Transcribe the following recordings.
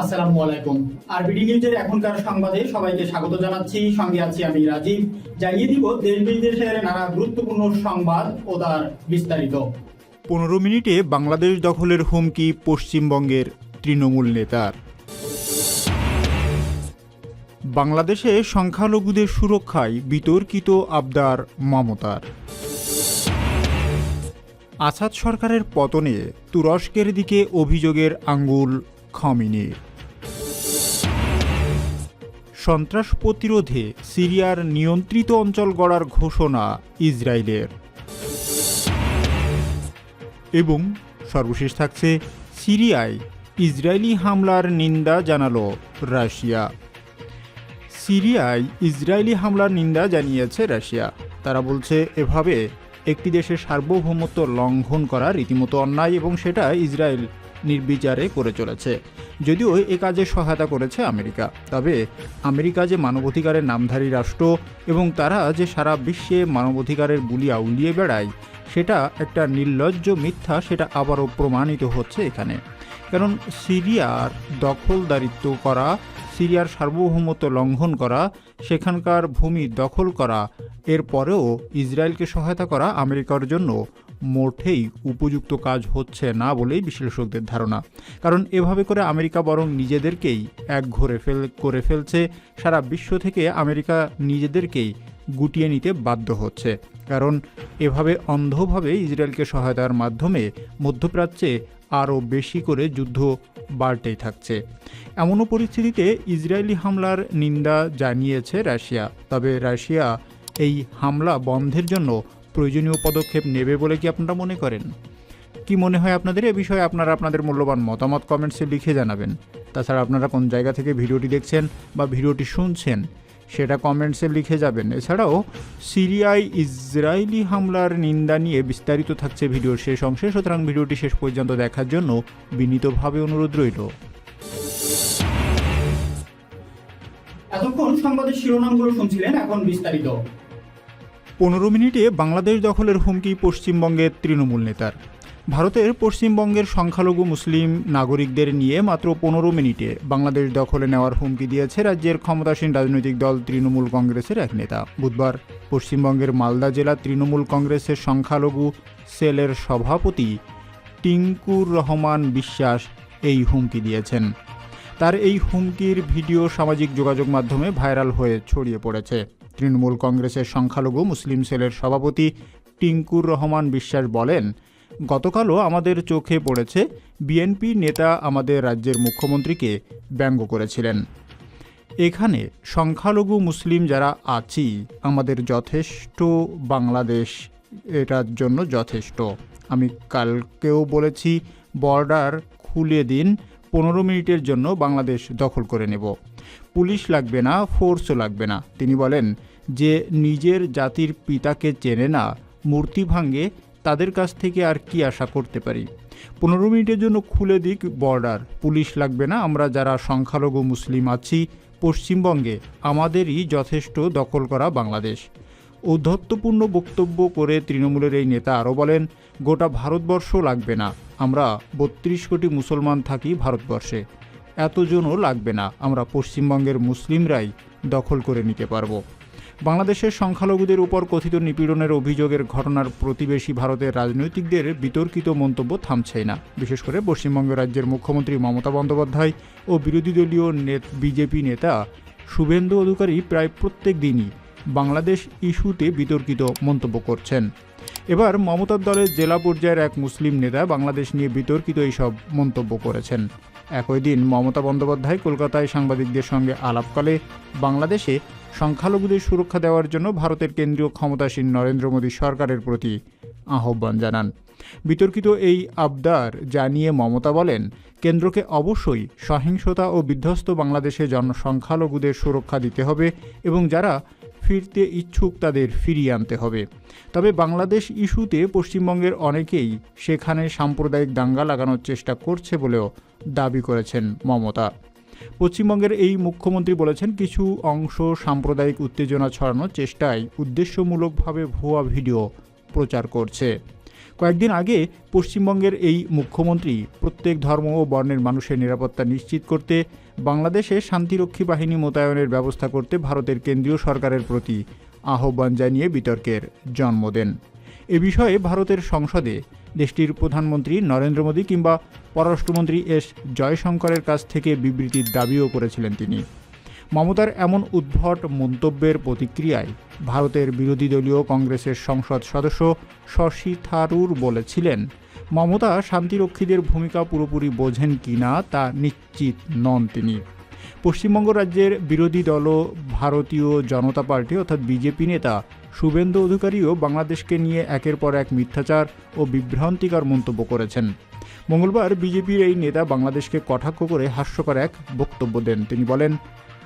আসসালামু আলাইকুম। আরবিডি নিউজের এখনকার সংবাদে সবাইকে স্বাগত জানাচ্ছি। সঙ্গে আছি আমি রাজীব। জানিয়ে দিব, দেশ বিদেশের নানা গুরুত্বপূর্ণ সংবাদ ও তার বিস্তারিত। পনেরো মিনিটে বাংলাদেশ দখলের হুমকি পশ্চিমবঙ্গের তৃণমূল নেতার। বাংলাদেশে সংখ্যালঘুদের সুরক্ষায় বিতর্কিত আবদার মমতার। আসাদ সরকারের পতনে তুরস্কের দিকে অভিযোগের আঙ্গুল খমিনির। সন্ত্রাস প্রতিরোধে সিরিয়ার নিয়ন্ত্রিত অঞ্চল গড়ার ঘোষণা ইসরায়েলের। এবং সর্বশেষ থাকছে সিরিয়ায় ইসরায়েলি হামলার নিন্দা জানালো রাশিয়া। সিরিয়ায় ইসরায়েলি হামলার নিন্দা জানিয়েছে রাশিয়া। তারা বলছে, এভাবে একটি দেশের সার্বভৌমত্ব লঙ্ঘন করা রীতিমতো অন্যায় এবং সেটা ইসরায়েল নির্বিচারে করে চলেছে। যদিও এ কাজে সহায়তা করেছে আমেরিকা। তবে আমেরিকা যে মানবাধিকারের নামধারী রাষ্ট্র এবং তারা যে সারা বিশ্বে মানবাধিকারের বুলি আউলিয়ে বেড়ায়, সেটা একটা নির্লজ্জ মিথ্যা, সেটা আবারও প্রমাণিত হচ্ছে এখানে। কারণ সিরিয়ার দখলদারিত্ব করা, সিরিয়ার সার্বভৌমত্ব লঙ্ঘন করা, সেখানকার ভূমি দখল করা, এরপরেও ইসরায়েলকে সহায়তা করা আমেরিকার জন্য মোটেই উপযুক্ত কাজ হচ্ছে না বলেই বিশ্লেষকদের ধারণা। কারণ এভাবে করে আমেরিকা বরং নিজেদেরকেই এক ঘরে ফেল, করে ফেলছে। সারা বিশ্ব থেকে আমেরিকা নিজেদেরকেই গুটিয়ে নিতে বাধ্য হচ্ছে। কারণ এভাবে অন্ধভাবে ইসরায়েলকে সহায়তার মাধ্যমে মধ্যপ্রাচ্যে আরও বেশি করে যুদ্ধ বাড়তেই থাকছে। এমনও পরিস্থিতিতে ইসরায়েলি হামলার নিন্দা জানিয়েছে রাশিয়া। তবে রাশিয়া এই হামলা বন্ধের জন্য প্রয়োজনীয় পদক্ষেপ নেবে বলে কি আপনারা মনে করেন? কি মনে হয় আপনাদের? এ বিষয়ে আপনারা আপনাদের মূল্যবান মতামত কমেন্টসে লিখে জানাবেন। তাছাড়া আপনারা কোন জায়গা থেকে ভিডিওটি দেখছেন বা ভিডিওটি শুনছেন, সেটা কমেন্টসে লিখে যাবেন। এছাড়াও, সিরিয়ায় ইসরায়েলি হামলার নিন্দা নিয়ে বিস্তারিত থাকছে ভিডিওর শেষ অংশে। সুতরাং ভিডিওটি শেষ পর্যন্ত দেখার জন্য বিনীতভাবে অনুরোধ রইল। এতক্ষণ সংবাদের শিরোনামগুলো শুনছিলেন, এখন বিস্তারিত। পনেরো মিনিটে বাংলাদেশ দখলের হুমকি পশ্চিমবঙ্গের তৃণমূল নেতার। ভারতের পশ্চিমবঙ্গের সংখ্যালঘু মুসলিম নাগরিকদের নিয়ে মাত্র পনেরো মিনিটে বাংলাদেশ দখলে নেওয়ার হুমকি দিয়েছে রাজ্যের ক্ষমতাসীন রাজনৈতিক দল তৃণমূল কংগ্রেসের এক নেতা। বুধবার পশ্চিমবঙ্গের মালদা জেলা তৃণমূল কংগ্রেসের সংখ্যালঘু সেলের সভাপতি টিঙ্কুর রহমান বিশ্বাস এই হুমকি দিয়েছেন। তার এই হুমকির ভিডিও সামাজিক যোগাযোগ মাধ্যমে ভাইরাল হয়ে ছড়িয়ে পড়েছে। তৃণমূল কংগ্রেসের সংখ্যালঘু মুসলিম সেলের সভাপতি টিঙ্কুর রহমান বিশ্বাস বলেন, গতকালও আমাদের চোখে পড়েছে বিএনপি নেতা আমাদের রাজ্যের মুখ্যমন্ত্রীকে ব্যঙ্গ করেছিলেন। এখানে সংখ্যালঘু মুসলিম যারা আছি, আমাদের যথেষ্ট, বাংলাদেশ এটার জন্য যথেষ্ট। আমি কালকেও বলেছি, বর্ডার খুলে দিন, পনেরো মিনিটের জন্য বাংলাদেশ দখল করে নেব। পুলিশ লাগবে না ফোর্সও লাগবে না। তিনি বলেন যে নিজের জাতির পিতাকে চেনে না, মূর্তি ভাঙ্গে তাদের কাছ থেকে আর কি আশা করতে পারি? পনেরো মিনিটের জন্য খুলে দিক বর্ডার। পুলিশ লাগবে না, আমরা যারা সংখ্যালঘু মুসলিম আছি পশ্চিমবঙ্গে, আমাদেরই যথেষ্ট দখল করা বাংলাদেশ। ঔদ্ধত্যপূর্ণ বক্তব্য করে তৃণমূলের এই নেতা আরও বলেন, গোটা ভারতবর্ষ লাগবে না, আমরা বত্রিশ কোটি মুসলমান থাকি ভারতবর্ষে। এতজনও লাগবে না, আমরা পশ্চিমবঙ্গের মুসলিমরাই দখল করে নিতে পারব। বাংলাদেশের সংখ্যালঘুদের উপর কথিত নিপীড়নের অভিযোগের ঘটনার প্রতিবেশী ভারতের রাজনৈতিকদের বিতর্কিত মন্তব্য থামছেই না। বিশেষ করে পশ্চিমবঙ্গ রাজ্যের মুখ্যমন্ত্রী মমতা বন্দ্যোপাধ্যায় ও বিরোধী দলীয় বিজেপি নেতা শুভেন্দু অধিকারী প্রায় প্রত্যেক দিনই বাংলাদেশ ইস্যুতে বিতর্কিত মন্তব্য করছেন। এবার মমতার দলের জেলা পর্যায়ের এক মুসলিম নেতা বাংলাদেশ নিয়ে বিতর্কিত এইসব মন্তব্য করেছেন। একই দিন মমতা বন্দ্যোপাধ্যায় কলকাতায় সাংবাদিকদের সঙ্গে আলাপকালে বাংলাদেশে সংখ্যালঘুদের সুরক্ষা দেওয়ার জন্য ভারতের কেন্দ্রীয় ক্ষমতাসীন নরেন্দ্র মোদী সরকারের প্রতি আহ্বান জানান। বিতর্কিত এই আবদার জানিয়ে মমতা বলেন, কেন্দ্রকে অবশ্যই সহিংসতা ও বিধ্বস্ত বাংলাদেশে জনসংখ্যালঘুদের সুরক্ষা দিতে হবে এবং যারা ফিরতে ইচ্ছুক তাদের ফিরিয়ে আনতে হবে। তবে বাংলাদেশ ইস্যুতে পশ্চিমবঙ্গের অনেকেই সেখানে সাম্প্রদায়িক দাঙ্গা লাগানোর চেষ্টা করছে বলেও দাবি করেছেন মমতা। পশ্চিমবঙ্গের এই মুখ্যমন্ত্রী বলেছেন, কিছু অংশ সাম্প্রদায়িক উত্তেজনা ছড়ানোর চেষ্টায় উদ্দেশ্যমূলকভাবে ভুয়া ভিডিও প্রচার করছে। কয়েকদিন আগে পশ্চিমবঙ্গের এই মুখ্যমন্ত্রী প্রত্যেক ধর্ম ও বর্ণের মানুষের নিরাপত্তা নিশ্চিত করতে, বাংলাদেশে শান্তিরক্ষী বাহিনী মোতায়েনের ব্যবস্থা করতে ভারতের কেন্দ্রীয় সরকারের প্রতি আহ্বান জানিয়ে বিতর্কের জন্ম দেন। এ বিষয়ে ভারতের সংসদে দেশটির প্রধানমন্ত্রী নরেন্দ্র মোদী কিংবা পররাষ্ট্রমন্ত্রী এস জয়শঙ্করের কাছ থেকে বিবৃতির দাবিও করেছিলেন তিনি। মমতার এমন উদ্ভট মন্তব্যের প্রতিক্রিয়ায় ভারতের বিরোধী দলীয় কংগ্রেসের সংসদ সদস্য শশী থারুর বলেছিলেন, মমতা শান্তিরক্ষীদের ভূমিকা পুরোপুরি বোঝেন কিনা তা নিশ্চিত নন তিনি। পশ্চিমবঙ্গ রাজ্যের বিরোধী দল ভারতীয় জনতা পার্টি অর্থাৎ বিজেপি নেতা শুভেন্দু অধিকারীও বাংলাদেশকে নিয়ে একের পর এক মিথ্যাচার ও বিভ্রান্তিকর মন্তব্য করেছেন। মঙ্গলবার বিজেপির এই নেতা বাংলাদেশকে কটাক্ষ করে হাস্যকর এক বক্তব্য দেন। তিনি বলেন,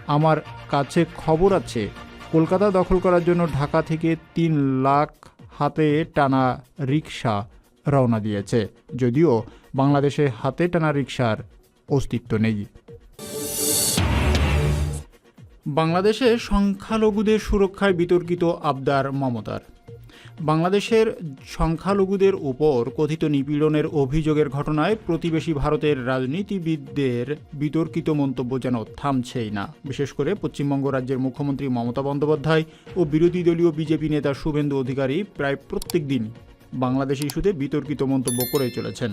আমার কাছে খবর আছে, কলকাতা দখল করার জন্য ঢাকা থেকে তিন লাখ হাতে টানা রিক্সা রওনা দিয়েছে। যদিও বাংলাদেশে হাতে টানা রিক্সার অস্তিত্ব নেই। বাংলাদেশে সংখ্যালঘুদের সুরক্ষায় বিতর্কিত আবদার মমতার। বাংলাদেশের সংখ্যালঘুদের উপর কথিত নিপীড়নের অভিযোগের ঘটনায় প্রতিবেশী ভারতের রাজনীতিবিদদের বিতর্কিত মন্তব্য যেন থামছেই না। বিশেষ করে পশ্চিমবঙ্গ রাজ্যের মুখ্যমন্ত্রী মমতা বন্দ্যোপাধ্যায় ও বিরোধী দলীয় বিজেপি নেতা শুভেন্দু অধিকারী প্রায় প্রত্যেক দিন বাংলাদেশ ইস্যুতে বিতর্কিত মন্তব্য করে চলেছেন।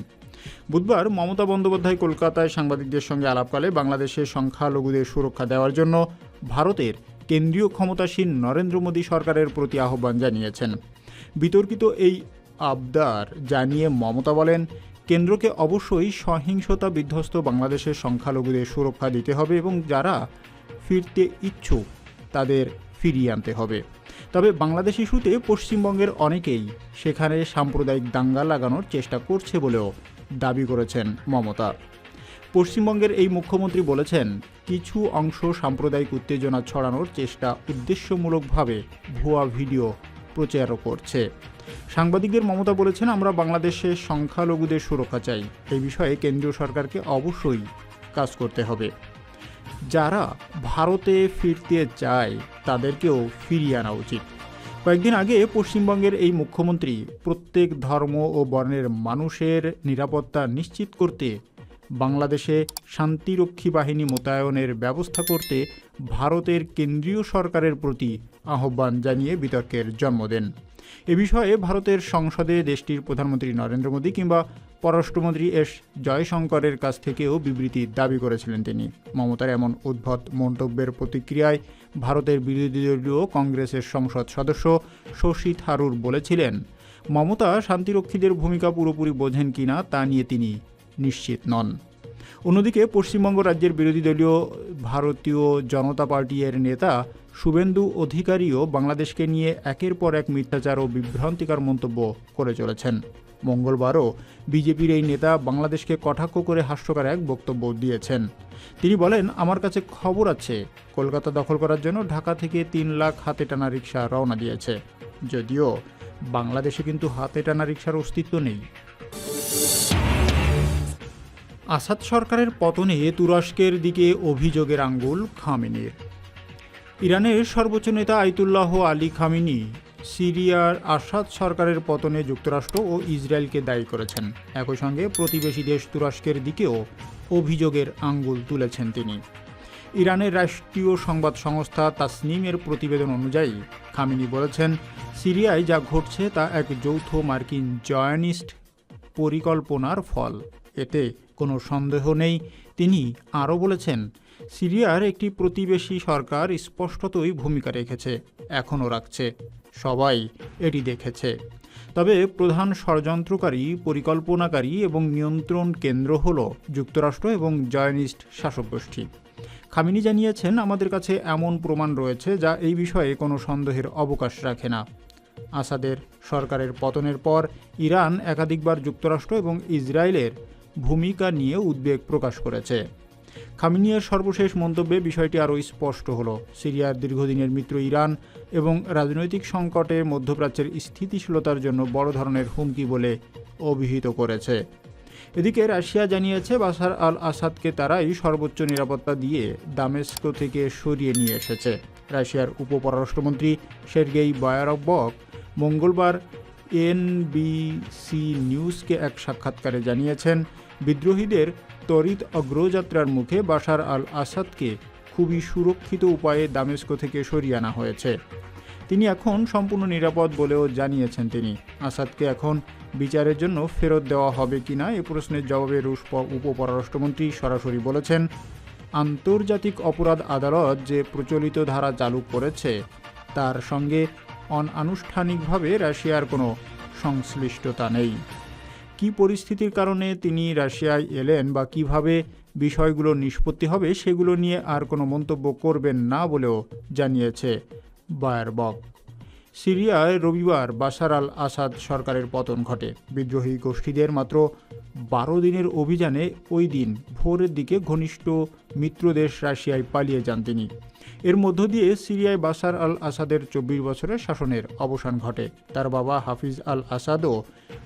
বুধবার মমতা বন্দ্যোপাধ্যায় কলকাতায় সাংবাদিকদের সঙ্গে আলাপকালে বাংলাদেশের সংখ্যালঘুদের সুরক্ষা দেওয়ার জন্য ভারতের কেন্দ্রীয় ক্ষমতাসীন নরেন্দ্র মোদী সরকারের প্রতি আহ্বান জানিয়েছেন। বিতর্কিত এই আবদার জানিয়ে মমতা বলেন, কেন্দ্রকে অবশ্যই সহিংসতা বিধ্বস্ত বাংলাদেশের সংখ্যালঘুদের সুরক্ষা দিতে হবে এবং যারা ফিরতে ইচ্ছুক তাদের ফিরিয়ে আনতে হবে। তবে বাংলাদেশ ইস্যুতে পশ্চিমবঙ্গের অনেকেই সেখানে সাম্প্রদায়িক দাঙ্গা লাগানোর চেষ্টা করছে বলেও দাবি করেছেন মমতা। পশ্চিমবঙ্গের এই মুখ্যমন্ত্রী বলেছেন, কিছু অংশ সাম্প্রদায়িক উত্তেজনা ছড়ানোর চেষ্টা উদ্দেশ্যমূলকভাবে ভুয়া ভিডিও প্রচারও করছে। সাংবাদিকদের মমতা বলেছেন, আমরা বাংলাদেশের সংখ্যালঘুদের সুরক্ষা চাই। এই বিষয়ে কেন্দ্রীয় সরকারকে অবশ্যই কাজ করতে হবে। যারা ভারতে ফিরতে চায়, তাদেরকেও ফিরিয়ে আনা উচিত। কয়েকদিন আগে পশ্চিমবঙ্গের এই মুখ্যমন্ত্রী প্রত্যেক ধর্ম ও বর্ণের মানুষের নিরাপত্তা নিশ্চিত করতে, বাংলাদেশে শান্তিরক্ষী বাহিনী মোতায়েনের ব্যবস্থা করতে ভারতের কেন্দ্রীয় সরকারের প্রতি আহ্বান জানিয়ে বিতর্কের জন্ম দেন। এ বিষয়ে ভারতের সংসদে দেশটির প্রধানমন্ত্রী নরেন্দ্র মোদী কিংবা পররাষ্ট্রমন্ত্রী এস জয়শঙ্করের কাছ থেকেও বিবৃতির দাবি করেছিলেন তিনি। মমতার এমন উদ্ভট মন্তব্যের প্রতিক্রিয়ায় ভারতের বিরোধী দলীয় কংগ্রেসের সংসদ সদস্য শশী থারুর বলেছিলেন, মমতা শান্তিরক্ষীদের ভূমিকা পুরোপুরি বোঝেন কিনা তা নিয়ে তিনি নিশ্চিত নন। অন্যদিকে পশ্চিমবঙ্গ রাজ্যের বিরোধী দলীয় ভারতীয় জনতা পার্টি এর নেতা শুভেন্দু অধিকারীও বাংলাদেশকে নিয়ে একের পর এক মিথ্যাচার ও বিভ্রান্তিকর মন্তব্য করে চলেছেন। মঙ্গলবারও বিজেপির এই নেতা বাংলাদেশকে কটাক্ষ করে হাস্যকর এক বক্তব্য দিয়েছেন। তিনি বলেন, আমার কাছে খবর আছে, কলকাতা দখল করার জন্য ঢাকা থেকে তিন লাখ হাতে টানা রিক্সা রওনা দিয়েছে। যদিও বাংলাদেশে কিন্তু হাতে টানা রিক্সার অস্তিত্ব নেই। আসাদ সরকারের পতনে তুরস্কের দিকে অভিযোগের আঙ্গুল খামেনির। ইরানের সর্বোচ্চ নেতা আইতুল্লাহ আলী খামিনি সিরিয়ার আসাদ সরকারের পতনে যুক্তরাষ্ট্র ও ইসরায়েলকে দায়ী করেছেন। একই সঙ্গে প্রতিবেশী দেশ তুরস্কের দিকেও অভিযোগের আঙ্গুল তুলেছেন তিনি। ইরানের রাষ্ট্রীয় সংবাদ সংস্থা তাসনিমের প্রতিবেদন অনুযায়ী খামিনি বলেছেন, সিরিয়ায় যা ঘটছে তা এক যৌথ মার্কিন জয়নিস্ট পরিকল্পনার ফল। এতে কোনো সন্দেহ নেই। তিনি আরও বলেছেন সিরিয়ার একটি প্রতিবেশী সরকার স্পষ্টতই ভূমিকা রেখেছে, এখনও রাখছে। সবাই এটি দেখেছে। তবে প্রধান ষড়যন্ত্রকারী, পরিকল্পনাকারী এবং নিয়ন্ত্রণ কেন্দ্র হল যুক্তরাষ্ট্র এবং জয়নিস্ট শাসক গোষ্ঠী। খামিনি জানিয়েছেন, আমাদের কাছে এমন প্রমাণ রয়েছে যা এই বিষয়ে কোনো সন্দেহের অবকাশ রাখে না। আসাদের সরকারের পতনের পর ইরান একাধিকবার যুক্তরাষ্ট্র এবং ইসরায়েলের ভূমিকা নিয়ে উদ্বেগ প্রকাশ করেছে। খামিনিয়ার সর্বশেষ মন্তব্যে বিষয়টি আরও স্পষ্ট হলো। সিরিয়ার দীর্ঘদিনের মিত্র ইরান এবং রাজনৈতিক সংকটে মধ্যপ্রাচ্যের স্থিতিশীলতার জন্য বড় ধরনের হুমকি বলে অভিহিত করেছে। এদিকে রাশিয়া জানিয়েছে বাসার আল আসাদকে তারাই সর্বোচ্চ নিরাপত্তা দিয়ে দামেস্কো থেকে সরিয়ে নিয়ে এসেছে। রাশিয়ার উপপররাষ্ট্রমন্ত্রী সের্গেই বায়ারবক মঙ্গলবার এনবিসি নিউজকে এক সাক্ষাৎকারে জানিয়েছেন, বিদ্রোহীদের তড়িৎ অগ্রযাত্রার মুখে বাশার আল আসাদকে খুবই সুরক্ষিত উপায়ে দামেস্কো থেকে সরিয়ে আনা হয়েছে। তিনি এখন সম্পূর্ণ নিরাপদ বলেও জানিয়েছেন তিনি। আসাদকে এখন বিচারের জন্য ফেরত দেওয়া হবে কিনা এ প্রশ্নের জবাবে রুশ উপপররাষ্ট্রমন্ত্রী সরাসরি বলেছেন, আন্তর্জাতিক অপরাধ আদালত যে প্রচলিত ধারা চালু করেছে, তার সঙ্গে অনানুষ্ঠানিকভাবে রাশিয়ার কোনো সংশ্লিষ্টতা নেই। কী পরিস্থিতির কারণে তিনি রাশিয়ায় এলেন বা কীভাবে বিষয়গুলো নিষ্পত্তি হবে সেগুলো নিয়ে আর কোনো মন্তব্য করবেন না বলেও জানিয়েছে বায়ারবক সিরিয়ায় রবিবার বাশার আল আসাদ সরকারের পতন ঘটে। বিদ্রোহী গোষ্ঠীদের মাত্র বারো দিনের অভিযানে ওই দিন ভোরের দিকে ঘনিষ্ঠ মিত্রদেশ রাশিয়ায় পালিয়ে যান তিনি। এর মধ্য দিয়ে সিরিয়ায় বাশার আল আসাদের চব্বিশ বছরের শাসনের অবসান ঘটে। তার বাবা হাফিজ আল আসাদও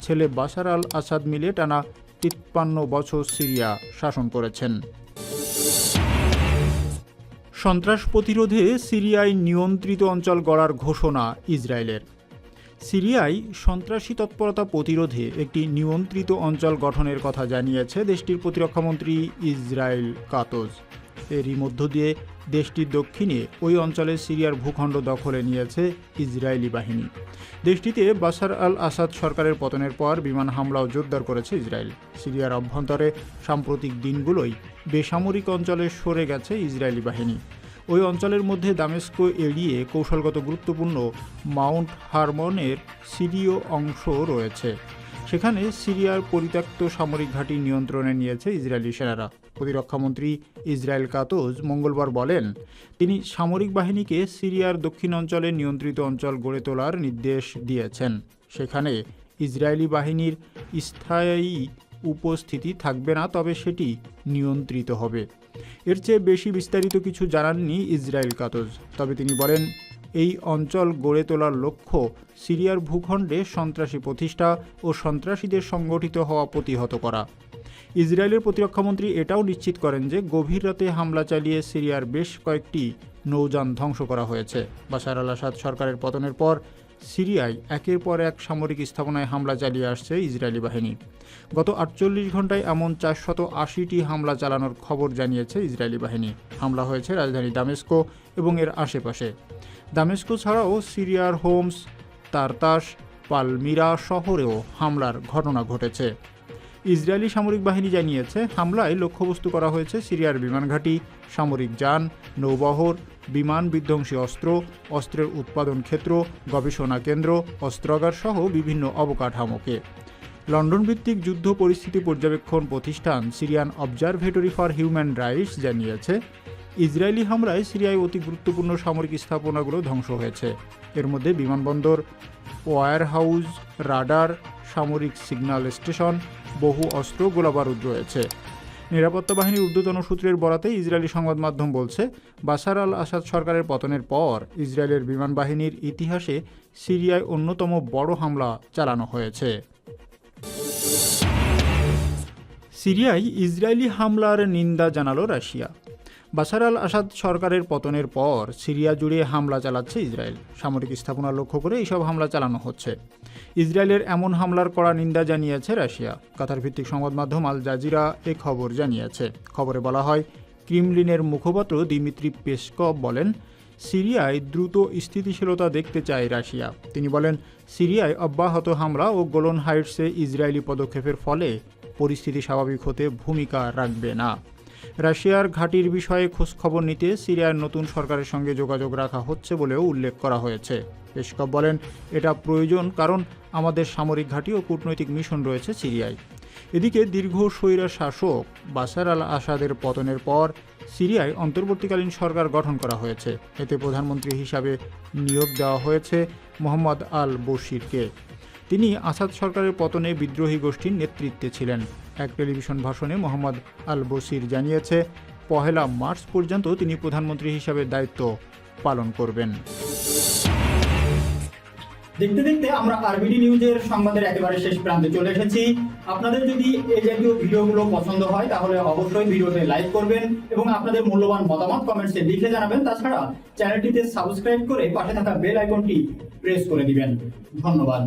ছেলে বাশার আল আসাদ মিলে টানা তিপ্পান্ন বছর সিরিয়া শাসন করেছেন। সন্ত্রাস প্রতিরোধে সিরিয়ায় নিয়ন্ত্রিত অঞ্চল গড়ার ঘোষণা ইসরায়েলের। সিরিয়ায় সন্ত্রাসী তৎপরতা প্রতিরোধে একটি নিয়ন্ত্রিত অঞ্চল গঠনের কথা জানিয়েছে দেশটির প্রতিরক্ষামন্ত্রী ইসরায়েল কাতজ। এরই মধ্য দিয়ে দেশটির দক্ষিণে ওই অঞ্চলে সিরিয়ার ভূখণ্ড দখলে নিয়েছে ইসরায়েলি বাহিনী। দেশটিতে বাশার আল আসাদ সরকারের পতনের পর বিমান হামলাও জোরদার করেছে ইসরায়েল। সিরিয়ার অভ্যন্তরে সাম্প্রতিক দিনগুলোই বেসামরিক অঞ্চলে সরে গেছে ইসরায়েলি বাহিনী। ওই অঞ্চলের মধ্যে দামেস্কো এড়িয়ে কৌশলগত গুরুত্বপূর্ণ মাউন্ট হারমনের সিরীয় অংশ রয়েছে। সেখানে সিরিয়ার পরিত্যক্ত সামরিক ঘাঁটি নিয়ন্ত্রণে নিয়েছে ইসরায়েলি সেনারা। প্রতিরক্ষামন্ত্রী ইসরায়েল কাতোজ মঙ্গলবার বলেন, তিনি সামরিক বাহিনীকে সিরিয়ার দক্ষিণ অঞ্চলে নিয়ন্ত্রিত অঞ্চল গড়ে তোলার নির্দেশ দিয়েছেন। সেখানে ইসরায়েলি বাহিনীর স্থায়ী উপস্থিতি থাকবে না, তবে সেটি নিয়ন্ত্রিত হবে। এর চেয়ে বেশি বিস্তারিত কিছু জানাননি ইসরায়েল কাতজ। তবে তিনি বলেন এই অঞ্চল গড়ে তোলার লক্ষ্য সিরিয়ার ভূখণ্ডে সন্ত্রাসী প্রতিষ্ঠা ও সন্ত্রাসীদের সংগঠিত হওয়া প্রতিহত করা। ইসরায়েলের প্রতিরক্ষামন্ত্রী এটাও নিশ্চিত করেন যে গভীর রাতে হামলা চালিয়ে সিরিয়ার বেশ কয়েকটি নৌযান ধ্বংস করা হয়েছে। বাশার আল আসাদ সরকারের পতনের পর সিরিয়ায় একের পর এক সামরিক স্থাপনায় হামলা চালিয়ে আসছে ইসরায়েলি বাহিনী। গত আটচল্লিশ ঘন্টায় এমন চারশত আশিটি হামলা চালানোর খবর জানিয়েছে ইসরায়েলি বাহিনী। হামলা হয়েছে রাজধানী দামেস্কো এবং এর আশেপাশে। দামেস্কো ছাড়াও সিরিয়ার হোমস, তারতাস, পালমিরা শহরেও হামলার ঘটনা ঘটেছে। ইসরায়েলি সামরিক বাহিনী জানিয়েছে, হামলায় লক্ষ্যবস্তু করা হয়েছে সিরিয়ার বিমানঘাঁটি সামরিক যান, নৌবহর, বিমান বিধ্বংসী অস্ত্র, অস্ত্রের উৎপাদন ক্ষেত্র, গবেষণা কেন্দ্র, অস্ত্রাগার সহ বিভিন্ন অবকাঠামোকে। লন্ডন ভিত্তিক যুদ্ধ পরিস্থিতি পর্যবেক্ষণ প্রতিষ্ঠান Syrian Observatory for Human Rights জানিয়েছে ইসরায়েলি হামলায় সিরিয়ায় অতি গুরুত্বপূর্ণ সামরিক স্থাপনাগুলো ধ্বংস হয়েছে। এর মধ্যে বিমানবন্দর, ওয়ার হাউস, রাডার, সামরিক সিগন্যাল স্টেশন, বহু অস্ত্র, গোলাবারুদ রয়েছে। নিরাপত্তা বাহিনীর ঊর্ধ্বতন সূত্রের বরাতে ইসরায়েলি সংবাদ মাধ্যম বলছে, বাশার আল আসাদ সরকারের পতনের পর ইসরায়েলের বিমান বাহিনীর ইতিহাসে সিরিয়ায় অন্যতম বড় হামলা চালানো হয়েছে। সিরিয়ায় ইসরায়েলি হামলার নিন্দা জানালো রাশিয়া। বাশার আল আসাদ সরকারের পতনের পর সিরিয়া জুড়ে হামলা চালাচ্ছে ইসরায়েল। সামরিক স্থাপনা লক্ষ্য করে এইসব হামলা চালানো হচ্ছে। ইসরায়েলের এমন হামলার কড়া নিন্দা জানিয়েছে রাশিয়া। কাতার ভিত্তিক সংবাদ মাধ্যম আল জাজিরা এ খবর জানিয়েছে। খবরে বলা হয়, ক্রিমলিনের মুখপাত্র দিমিত্রি পেসকভ বলেন, সিরিয়ায় দ্রুত স্থিতিশীলতা দেখতে চায় রাশিয়া। তিনি বলেন, সিরিয়ায় অব্যাহত হামলা ও গোলন হাইটসে ইসরায়েলি পদক্ষেপের ফলে পরিস্থিতি স্বাভাবিক হতে ভূমিকা রাখবে না। রাশিয়ার ঘাঁটির বিষয়ে খোঁজখবর নিতে সিরিয়ার নতুন সরকারের সঙ্গে যোগাযোগ রাখা হচ্ছে বলেও উল্লেখ করা হয়েছে। পেশকভ বলেন, এটা প্রয়োজন কারণ আমাদের সামরিক ঘাঁটি ও কূটনৈতিক মিশন রয়েছে সিরিয়ায়। এদিকে দীর্ঘ স্বৈরা শাসক বাসার আল আসাদের পতনের পর সিরিয়ায় অন্তর্বর্তীকালীন সরকার গঠন করা হয়েছে। এতে প্রধানমন্ত্রী হিসাবে নিয়োগ দেওয়া হয়েছে মোহাম্মদ আল বশিরকে তিনি আসাদ সরকারের পতনে বিদ্রোহী গোষ্ঠীর নেতৃত্বে ছিলেন। এক টেলিভিশন ভাষণে মোহাম্মদ আল বসির জানিয়েছে, পহেলা মার্চ পর্যন্ত তিনি প্রধানমন্ত্রী হিসাবে দায়িত্ব পালন করবেন। দেখতে দেখতে আমরা আরবিডি নিউজের সংবাদের একেবারে শেষ প্রান্তে চলে এসেছি। আপনাদের যদি এই জাতীয় ভিডিওগুলো পছন্দ হয়, তাহলে অবশ্যই ভিডিওতে লাইক করবেন এবং আপনাদের মূল্যবান মতামত কমেন্টসে লিখে জানাবেন। তাছাড়া চ্যানেলটিতে সাবস্ক্রাইব করে পাশে থাকা বেল আইকনটি প্রেস করে দিবেন। ধন্যবাদ।